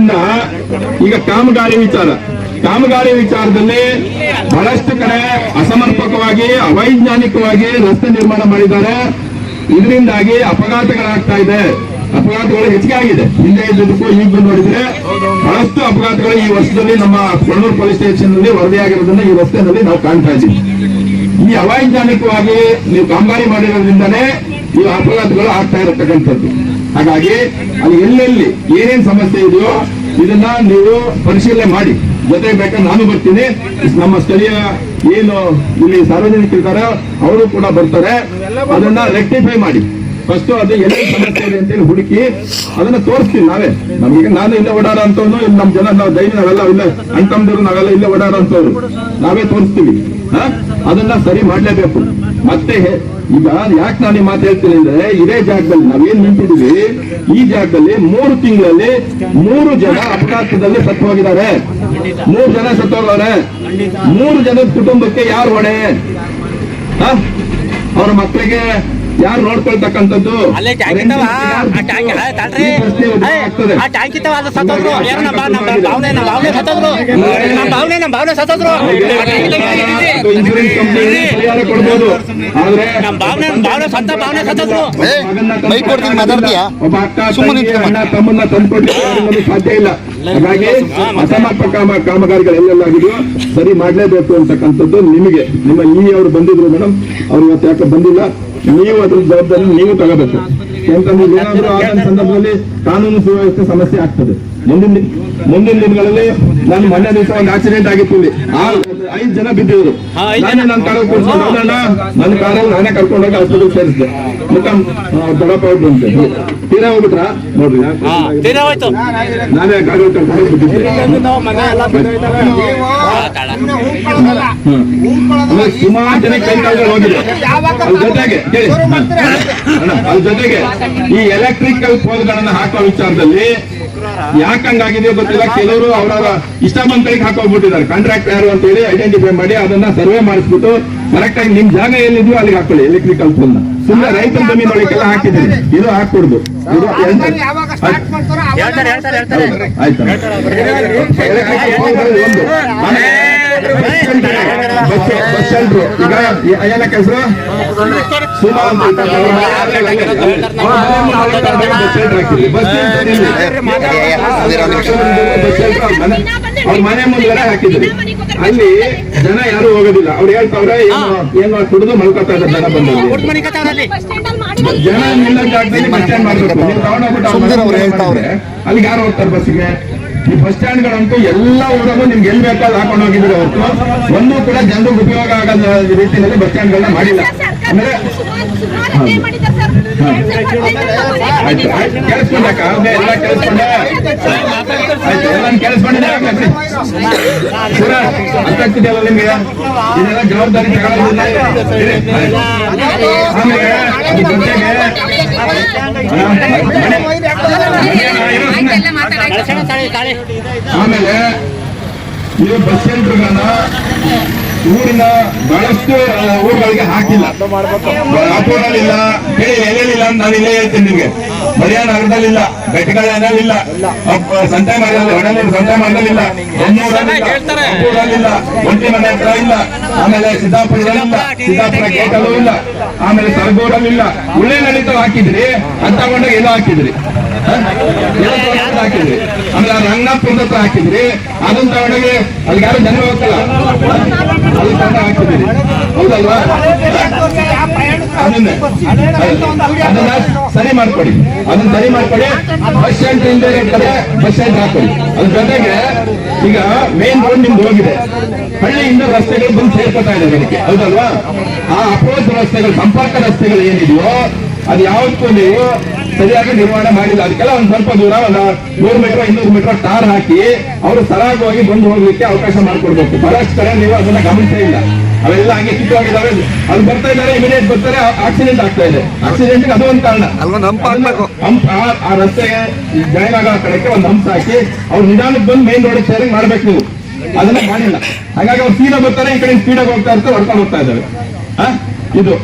ಇನ್ನ ಈಗ ಕಾಮಗಾರಿ ವಿಚಾರ. ಕಾಮಗಾರಿ ವಿಚಾರದಲ್ಲಿ ಬಹಳಷ್ಟು ಕಡೆ ಅಸಮರ್ಪಕವಾಗಿ, ಅವೈಜ್ಞಾನಿಕವಾಗಿ ರಸ್ತೆ ನಿರ್ಮಾಣ ಮಾಡಿದ್ದಾರೆ. ಇದರಿಂದಾಗಿ ಅಪಘಾತಗಳಾಗ್ತಾ ಇದೆ. ಅಪಘಾತಗಳು ಹೆಚ್ಚಿಗೆ ಆಗಿದೆ. ಹಿಂದೆ ಇದ್ದಕ್ಕೂ ಈಗ ನೋಡಿದ್ರೆ ಬಹಳಷ್ಟು ಅಪಘಾತಗಳು ಈ ವರ್ಷದಲ್ಲಿ ನಮ್ಮ ಕೊಣ್ಣೂರು ಪೊಲೀಸ್ ಸ್ಟೇಷನ್ನಲ್ಲಿ ವರದಿಯಾಗಿರೋದನ್ನ ಈ ರಸ್ತೆಯಲ್ಲಿ ನಾವು ಕಾಣ್ತಾ ಇದ್ದೀವಿ. ಈ ಅವೈಜ್ಞಾನಿಕವಾಗಿ ನೀವು ಕಾಮಗಾರಿ ಮಾಡಿರೋದ್ರಿಂದಾನೇ ಈ ಅಪಘಾತಗಳು ಆಗ್ತಾ ಇರತಕ್ಕಂಥದ್ದು. ಹಾಗಾಗಿ ಅಲ್ಲಿ ಎಲ್ಲೆಲ್ಲಿ ಏನೇನ್ ಸಮಸ್ಯೆ ಇದೆಯೋ ಇದನ್ನ ನೀವು ಪರಿಶೀಲನೆ ಮಾಡಿ. ಜೊತೆಗೆ ಬೇಕಾದ್ರೆ ನಾನು ಬರ್ತೀನಿ. ನಮ್ಮ ಸ್ಥಳೀಯ ಏನು ಇಲ್ಲಿ ಸಾರ್ವಜನಿಕರಿದ್ದಾರೆ ಅವರು ಕೂಡ ಬರ್ತಾರೆ. ಅದನ್ನ ರೆಕ್ಟಿಫೈ ಮಾಡಿ. ಫಸ್ಟ್ ಅದು ಎಲ್ಲ ಸಮಸ್ಯೆ ಇದೆ ಅಂತೇಳಿ ಹುಡುಕಿ ಅದನ್ನ ತೋರಿಸ್ತೀವಿ ನಾವೇ. ನಮಗೆ ನಾನು ಇಲ್ಲೇ ಓಡಾಡ ಅಂತವ್ನು ಇಲ್ಲಿ ನಮ್ಮ ಜನ, ನಾವು ದೈವ ನಾವೆಲ್ಲ ಇಲ್ಲ ಅಣ್ತಮ್ದಿರು ನಾವೆಲ್ಲ ಇಲ್ಲೇ ಓಡಾಡ ಅಂತವ್ರು ನಾವೇ ತೋರಿಸ್ತೀವಿ? ಅದನ್ನ ಸರಿ ಮಾಡ್ಲೇಬೇಕು. ಮತ್ತೆ ಈಗ ಯಾಕೆ ನಾನು ಮಾತು ಹೇಳ್ತೀನಿ ಅಂದ್ರೆ, ಇದೇ ಜಾಗದಲ್ಲಿ ನಾವೇನ್ ನಿಂತಿದೀವಿ ಈ ಜಾಗದಲ್ಲಿ ಮೂರು ತಿಂಗಳಲ್ಲಿ ಮೂರು ಜನ ಅಪಘಾತದಲ್ಲಿ ಸತ್ತು ಹೋಗಿದ್ದಾರೆ ಮೂರು ಜನ ಸತ್ತು ಹೋಗವ್ರೆ ಮೂರು ಜನದ ಕುಟುಂಬಕ್ಕೆ ಯಾರು ಹೊಣೆ? ಅವ್ರ ಮಕ್ಕಳಿಗೆ ಯಾರು ನೋಡ್ಕೊಳ್ತಕ್ಕಂಥದ್ದು? ಅಲ್ಲೇ ಟ್ಯಾಂಕ್ ಇದ್ದಾವ? ಆ ಟ್ಯಾಂಕ್ ಇದ್ದಾವ ಅದು ಸತ್ತೋದ್ರು. ಏನು ನಮ್ಮ ನಮ್ಮ ಭಾವನೆ ನಮ್ಮ ಭಾವನೆ ಸತ್ತೋದ್ರು. ನಮ್ಮ ಭಾವನೆ ನಮ್ಮ ಭಾವನೆ ಸತ್ತೋದ್ರು. ಇನ್ಶೂರೆನ್ಸ್ ಕಂಪನಿ ಪರಿಹಾರ ಕೊಡ್ಬೋದು. ಆದ್ರೆ ನಮ್ಮ ಭಾವನೆ ನಮ್ಮ ಭಾವನೆ ಸತ್ತ ಭಾವನೆ ಸತ್ತೋದ್ರು. ಮೈ ಕೊಡ್ತೀನಿ, ಮಾತಾಡ್ತೀಯಾ? ಒಬ್ಬ ಅಕ್ಕ ಸುಮ್ಮನೆ ತಮ್ಮನ್ನ ತಂದ್ಕೊಟ್ಟು ಸಾಧ್ಯ ಇಲ್ಲ. ಹಾಗಾಗಿ ಅಸಮರ್ಪಕ ಕಾಮಗಾರಿಗಳು ಎಲ್ಲೆಲ್ಲ ಎಲ್ಲೆಲ್ಲಾಗಿದೆಯೋ ಸರಿ ಮಾಡಲೇಬೇಕು ಅಂತಕ್ಕಂಥದ್ದು ನಿಮಗೆ. ನಿಮ್ಮ ಈ ಅವರು ಬಂದಿದ್ರು ಮೇಡಮ್ ಅವ್ರು ಇವತ್ತು ಯಾಕೆ ಬಂದಿಲ್ಲ. ನೀವು ಅದ್ರ ಜವಾಬ್ದಾರಿ ನೀವು ತಗೋಬೇಕು. ಯಾಕಂದ್ರೆ ಏನಾದರೂ ಆದ ಸಂದರ್ಭದಲ್ಲಿ ಕಾನೂನು ಸುವ್ಯವಸ್ಥೆ ಸಮಸ್ಯೆ ಆಗ್ತದೆ. ಮುಂದಿನ ಮುಂದಿನ ದಿನಗಳಲ್ಲಿ ನಾನು ಮೊನ್ನೆ ದಿವಸ ಒಂದು ಆಕ್ಸಿಡೆಂಟ್ ಆಗಿತ್ತು ಇಲ್ಲಿ. ಆ ಐದು ಜನ ಬಿದ್ದಿದ್ರು ಹಾ, ಐದ್ ನಾನೇ ನನ್ನ ಕಾಲ ಕೂರ್ಸ್ಕೊಂಡು ನನ್ನ ಕಾರಲ್ಲಿ ನಾನೇ ಕರ್ಕೊಂಡೋಗಿ ಹಾಸ್ಪಿಟಲ್ ಸೇರಿಸಿದೆ ಮುಖ ದೊಡ್ಡಪ್ಪ ಅವ್ರು ಬಂತೆ. ತೀರಾ ಹೋಗ್ಬಿಟ್ರ? ನೋಡ್ರಿ. ನಾನೇ ಕಾರಲ್ಲಿ ಕರ್ಕೊಂಡೋಗಿ ಬಿಟ್ಟಿದ್ದೆ ಸುಮಾರು ಜನ ಕೈ ಕಾಲುಗಳು ಹೋಗಿದೆ. ಅದ್ರ ಜೊತೆಗೆ ಅದ್ರ ಜೊತೆಗೆ ಈ ಎಲೆಕ್ಟ್ರಿಕಲ್ ಪೋಲ್ಗಳನ್ನ ಹಾಕೋ ವಿಚಾರದಲ್ಲಿ ಯಾಕೆ ಹಂಗಾಗಿದೆ ಗೊತ್ತಿಲ್ಲ. ಕೆಲವರು ಅವರ ಇಷ್ಟ ಬಂದ ಕೈಗೆ ಹಾಕೋಗ್ಬಿಟ್ಟಿದ್ದಾರೆ ಕಾಂಟ್ರಾಕ್ಟ್ ಯಾರು ಅಂತ ಹೇಳಿ ಐಡೆಂಟಿಫೈ ಮಾಡಿ ಅದನ್ನ ಸರ್ವೆ ಮಾಡಿಸ್ಬಿಟ್ಟು ಕರೆಕ್ಟ್ ಆಗಿ ನಿಮ್ ಜಾಗ ಎಲ್ಲಿದೆಯೋ ಅಲ್ಲಿಗೆ ಹಾಕೊಳ್ಳಿ ಎಲೆಕ್ಟ್ರಿಕಲ್ ಪೋಲ್ ಸುಮ್ಮನೆ ರೈತರ ಜಮೀನ್ ಒಳಗೆಲ್ಲ ಹಾಕಿದ್ದೀನಿ ಇದು ಹೇಳ್ತಾರೆ. ಆಯ್ತು. ಎಲೆಕ್ಟ್ರಿಕಲ್ ಒಂದು. ಅವ್ರ ಮನೆ ಮುಂದೆ ಹಾಕಿದ್ರಿ ಅಲ್ಲಿ ಜನ ಯಾರು ಹೋಗೋದಿಲ್ಲ ಅವ್ರು ಹೇಳ್ತಾವ್ರೆ ಏನು ಕುಡಿದು ಮಲ್ಕೋತಾ ಇದ್ದಾರೆ ಜನ ಕೊಟ್ಟು ಜನ ನಿಲ್ಲ ಜಾಗದಲ್ಲಿ ಬಸ್ ಸ್ಟ್ಯಾಂಡ್ ಮಾಡ್ಬೇಕು ನೀವು. ಅಲ್ಲಿಗೆ ಯಾರು ಹೋಗ್ತಾರೆ ಬಸ್ಸಿಗೆ ಈ ಬಸ್ ಸ್ಟ್ಯಾಂಡ್ ಗಳಂತೂ ಎಲ್ಲ ಊರಲ್ಲೂ ನಿಮ್ಗೆ ಎಲ್ಲಿ ಬೇಕಾದ್ರೂ ಹಾಕೊಂಡು ಹೋಗಿದ್ರು ಹೊರತು. ಒಂದು ಕೂಡ ಜನರಿಗೆ ಉಪಯೋಗ ಆಗದ ರೀತಿಯಲ್ಲಿ ಬಸ್ ಸ್ಟ್ಯಾಂಡ್ ಗಳನ್ನ ಮಾಡಿಲ್ಲ ಅಂದ್ರೆ ಆಯ್ತು ಕೇಳಿಸ್ಕೊಂಡಕ್ಕ ಎಲ್ಲ ಕೇಳಿಸ್ಕೊಂಡೆ ಇದೆಲ್ಲ ಜವಾಬ್ದಾರಿ. ಆಮೇಲೆ ಆಮೇಲೆ ಇದು ಬಸ್ ಸೆಂಟರ್ಗಳನ್ನ ಊರಿನ ಬಹಳಷ್ಟು ಊರುಗಳಿಗೆ ಹಾಕಿಲ್ಲ. ಅಪೂರ್ಣಲಿಲ್ಲ. ಹೇಳಿ, ಎಲ್ಲೆಲ್ಲಿಲ್ಲ ಅಂತ ನಾನು ಇಲ್ಲೇ ಹೇಳ್ತೀನಿ ನಿಮ್ಗೆ. ಮರ್ಯಾದ ನಗರದಲ್ಲಿಲ್ಲ ಬೆಟ್ಟಗಳಲ್ಲಿಲ್ಲ ಸಂತೆ ಮಾಡಿಲ್ಲ ಹೊಡಲೂರು ಸಂತೆ ಮಾಡಲಿಲ್ಲ ಅಪೂರ್ಣಲಿಲ್ಲ ಒಂಟಿ ಮನೆ ಹತ್ರ ಇಲ್ಲ. ಆಮೇಲೆ ಸಿದ್ದಾಪುರದಲ್ಲಿಲ್ಲ ಸಿದ್ದಾಪುರ ಗೇಟಲ್ಲೂ ಇಲ್ಲ. ಆಮೇಲೆ ಸರಗೂರಲ್ಲಿಲ್ಲ ಉಳ್ಳೆ ನಡೀತ ಹಾಕಿದ್ರಿ ಅಂತ ಕೊಂಡಾಗ ಎಲ್ಲ ಹಾಕಿದ್ರಿ. ಹಾಕಿದ್ರಿ ಆಮೇಲೆ ಅದು ರಂಗನಾಥಪುರದ ಹತ್ರ ಹಾಕಿದ್ರಿ. ಅದನ್ನ ತಗೊಂಡಾಗೆ ಅಲ್ಲಿ ಯಾರು ಜನ ಹೋಗ್ತಲ್ಲ. ಅಲ್ಲಿ ಹಾಕಿದ್ರಿ. ಹೌದಲ್ವಾ? ಅದನ್ನೇ ಸರಿ ಮಾಡ್ಕೊಡಿ. ಅದನ್ನ ಸರಿ ಮಾಡ್ಕೊಡಿ. ಬಸ್ ಸ್ಟ್ಯಾಂಡ್ ಹಿಂದೆ ಕಡೆ ಬಸ್ ಸ್ಟ್ಯಾಂಡ್ ಹಾಕೊಡಿ ಅದ್ರ ಜೊತೆಗೆ ಈಗ ಮೇನ್ ರೋಡ್ ನಿಮ್ದು ಹೋಗಿದೆ. ಹಳ್ಳಿಯಿಂದ ರಸ್ತೆಗಳು ಬಂದು ಸೇರ್ಕೊತಾ ಇದೆ ಅದಕ್ಕೆ. ಹೌದಲ್ವಾ? ಆ ಅಪೋಸ್ ರಸ್ತೆಗಳು, ಸಂಪರ್ಕ ರಸ್ತೆಗಳು ಏನಿದೆಯೋ, ಅದು ಯಾವತ್ತೂ ನೀವು ಸರಿಯಾಗಿ ನಿರ್ವಹಣೆ ಮಾಡಿಲ್ಲ. ಅದಕ್ಕೆಲ್ಲ ಒಂದ್ ಸ್ವಲ್ಪ ದೂರ ಒಂದು ನೂರು ಮೀಟರ್ ಇನ್ನೂರು ಮೀಟರ್ ಟಾರ್ ಹಾಕಿ, ಅವರು ಸರಾಗವಾಗಿ ಬಂದು ಹೋಗ್ಲಿಕ್ಕೆ ಅವಕಾಶ ಮಾಡಿಕೊಡ್ಬೇಕು. ಬಹಳಷ್ಟು ಕಡೆ ನೀವು ಅದನ್ನ ಗಮನಿಸೇ ಇಲ್ಲ. ಅವೆಲ್ಲ ಹಂಗೆ ಕಿತ್ತೋಗಿದ್ದಾವೆ ಅಲ್ಲಿ ಬರ್ತಾ ಇದ್ದಾರೆ ಇಮಿಡಿಯೇಟ್ ಬರ್ತಾರೆ ಆಕ್ಸಿಡೆಂಟ್ ಆಗ್ತಾ ಇದೆ. ಆಕ್ಸಿಡೆಂಟ್ ಅದು ಒಂದು ಕಾರಣ. ಅಲ್ವಾ ಹಂಪ್ ಆಗ್ಬೇಕು ಹಂಪ್ ಆ- ರಸ್ತೆಗೆ ಜಾಯಿನ್ ಆಗೋ ಕಡೆಗೆ ಒಂದು ಹಂಪ್ ಹಾಕಿ ಅವ್ರು ನಿಧಾನಕ್ಕೆ ಬಂದು ಮೇನ್ ರೋಡ್ ಶೇರಿಂಗ್ ಮಾಡ್ಬೇಕು ನೀವು. ಅದನ್ನ ಮಾಡಿಲ್ಲ ಹಾಗಾಗಿ ಅವ್ರು ಸೀದಾ ಬರ್ತಾರೆ ಈ ಕಡೆ ಸ್ಪೀಡಾಗಿ ಹೋಗ್ತಾ ಇರ್ತಾರೆ ಹೊಡ್ಕೊಂಡು ಹೋಗ್ತಾ ಇದ್ದಾರೆ. ಆ? ಇದು.